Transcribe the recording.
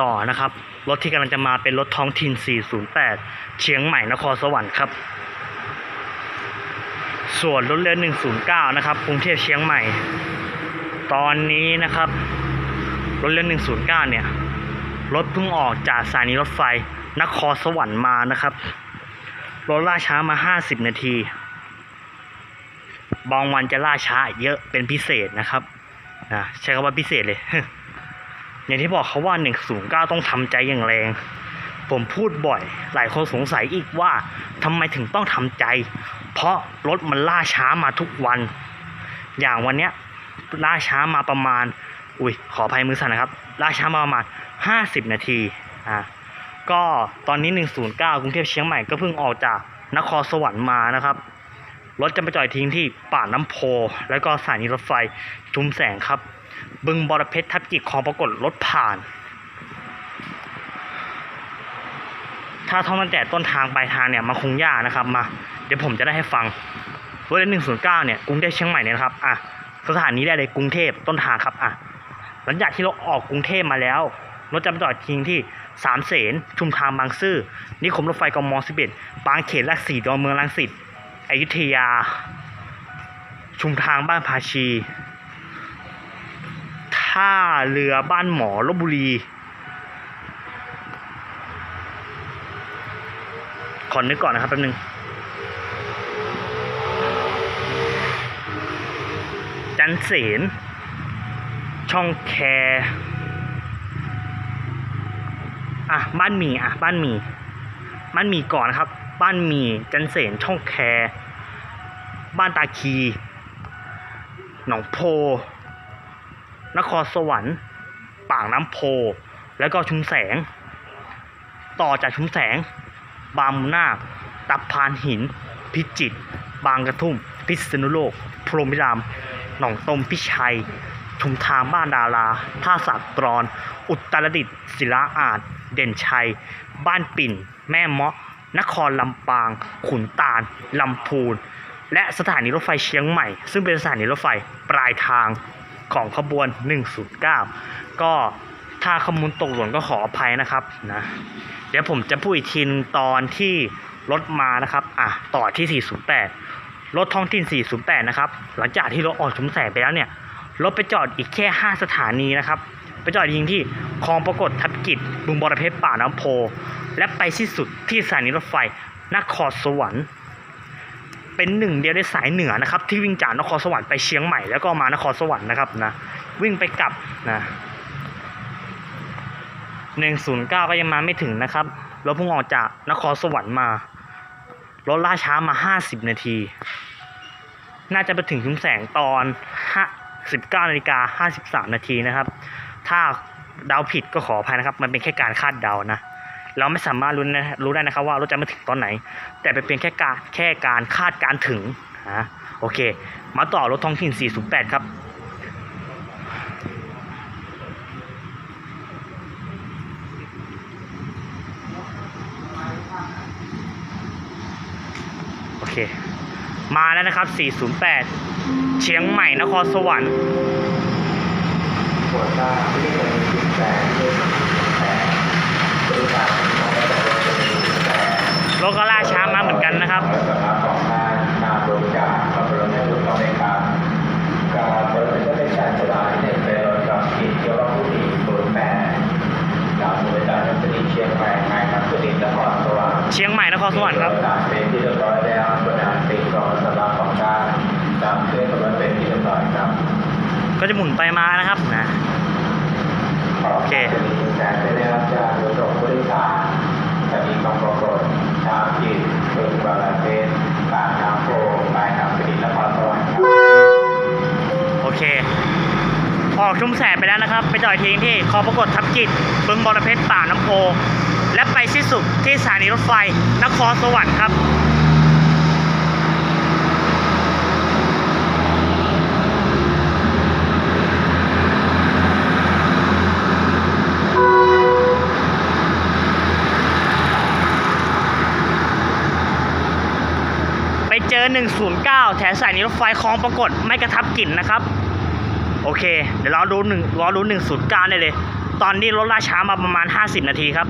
ต่อนะครับ รถที่กำลังจะมาเป็นรถท้องถิ่น 408 เชียงใหม่นครสวรรค์ครับ ส่วนรถเรือ 109 นะครับกรุงเทพเชียงใหม่ ตอนนี้นะครับ รถเรือ 109 เนี่ย รถเพิ่งออกจากสถานีรถไฟนครสวรรค์มานะครับ รถล่าช้ามา 50 นาที บางวันจะล่าช้าเยอะเป็นพิเศษนะครับนะใช้คำว่าพิเศษเลย อย่างที่บอกเขาว่า 109 ต้องทำใจอย่างแรง ผมพูดบ่อย หลายคนสงสัยอีกว่าทำไมถึงต้องทำใจ เพราะรถมันล่าช้ามาทุกวัน อย่างวันเนี้ยล่าช้ามาประมาณ อุ้ยขออภัยมือสั่นนะครับ ล่าช้ามาประมาณ 50 นาที อ่า ก็ตอนนี้ 109 กรุงเทพเชียงใหม่ก็เพิ่งออกจากนครสวรรค์มานะครับ รถจะไปจอดทิ้งที่ป่าน้ำโพ แล้วก็สถานีรถไฟชุมแสงครับ บึงบอระเพชรทับจิกคลองปรากฏรถผ่าน ถ้าท่องตั้งแต่ต้นทางปลายทางเนี่ยมันคงยากนะครับมา เดี๋ยวผมจะได้ให้ฟังรถหนึ่งศูนย์เก้าเนี่ยกรุงเทพเชียงใหม่เนี่ยนะครับอะสถานีได้เลยกรุงเทพต้นทางครับอะหลังจากที่เราออกกรุงเทพมาแล้วรถจะไปจอดทิ้งที่สามเสนชุมทางบางซื่อนิคมรถไฟกมสิบเอ็ดบางเขนหลักสี่ดอนเมืองรังสิต อยุธยา ชุมทางบ้านภาชี ท่าเรือบ้านหมอลบบุรี ขอนึกก่อนนะครับแป๊บนึงจันเสนช่องแคร์อะบ้านหมีอะบ้านหมีบ้านหมีก่อนนะครับ บ้านมีจันเสนช่องแค บ้านตาคี หนองโพ นครสวรรค์ ปากน้ำโพ แล้วก็ชุมแสง ต่อจากชุมแสง บางมุนาคตับพานหิน พิจิตร บางกระทุ่ม พิษณุโลก พรหมิราม หนองตมพิชัย ชุมทางบ้านดารา ท่าสากตรอน อุตรดิตถ์ศิลาอาจเด่นชัย บ้านปิ่น แม่เมาะ นครลำปาง ขุนตาลลำพูน และสถานีรถไฟเชียงใหม่ ซึ่งเป็นสถานีรถไฟปลายทางของขบวน 109 ก็ถ้าข้อมูลตกหล่นก็ขออภัยนะครับนะเดี๋ยวผมจะพูดอีกทีนตอนที่รถมานะครับอะต่อที่ 408 รถท้องถิ่น 408 นะครับ หลังจากที่รถออกชุมแสงไปแล้วเนี่ย รถไปจอดอีกแค่ 5 สถานีนะครับ ไปจอดยิงที่คลองปรากฏทับกิจบึงบรเพชรป่าน้ำโพ และไปสิ้นสุดที่สถานีรถไฟนครสวรรค์ เป็นหนึ่งเดียวในสายเหนือนะครับ ที่วิ่งจากนครสวรรค์ไปเชียงใหม่แล้วก็มานครสวรรค์นะครับนะวิ่งไปกลับนะหนึ่งศูนย์เก้าก็ยังมาไม่ถึงนะครับรถพิ่งออกจากนครสวรรค์มารถล่าช้ามาห้าสิบนาที น่าจะไปถึงชุมแสงตอนห้าสิบเก้านาฬิกาห้าสิบสามนาทีนะครับ ถ้าเดาผิดก็ขออภัยนะครับ มันเป็นแค่การคาดเดานะเราไม่สามารถรู้นะรู้ได้นะครับว่ารถจะมาถึงตอนไหน แต่เป็นเพียงแค่การแค่การคาดการถึงนะโอเค มาต่อรถท้องถิ่น 408 ครับโอเค มาแล้วนะครับ 408 เชียงใหม่นครสวรรค์ ปวดตาไม่ได้เป็นจุดแสงเลยแต่บริษัทของเราแต่ว่าจะเป็นจุดแสงรถก็ล่าช้ามาเหมือนกันนะครับและสำนักของทางการบริการขบวนให้ถูกต้องในการการบริษัทได้ใช้สลายเนี่ยเป็นรถจอดกิจเกี่ยวกับผู้ที่ศูนย์แปดจากบริษัทนักสนิทเชียงใหม่นายนักสนิทนครสวรรค์เชียงใหม่นครสวรรค์ครับการเป็นที่เรียบร้อยแล้วบริหารสิ่งของสำนักของการตามเครื่องกำลังเป็นที่เรียบร้อยครับ ก็จะหมุนไปมานะครับนะ เคจะมีแสงได้รับจากโดยตรงบริษัทจะมีความปรากฏชาวจีนเมืองบาลาเทศปากน้ำโพปลายน้ำสนิทนครสวรรค์ครับโอเค ออกชุมแสงไปแล้วนะครับ ไปจอดทิ้งที่คอปรากฏทับจิตบึงบรเพชรป่าน้ำโพและไปสิ้นสุดที่สถานีรถไฟนครสวรรค์ครับ 09 แถมสายนี้รถไฟคลองปรากฏไม่กระทับกลิ่นนะครับ โอเค เดี๋ยวเราดูหนึ่งรอดู109ได้เลย ตอนนี้รถล่าช้ามาประมาณ 50 นาทีครับ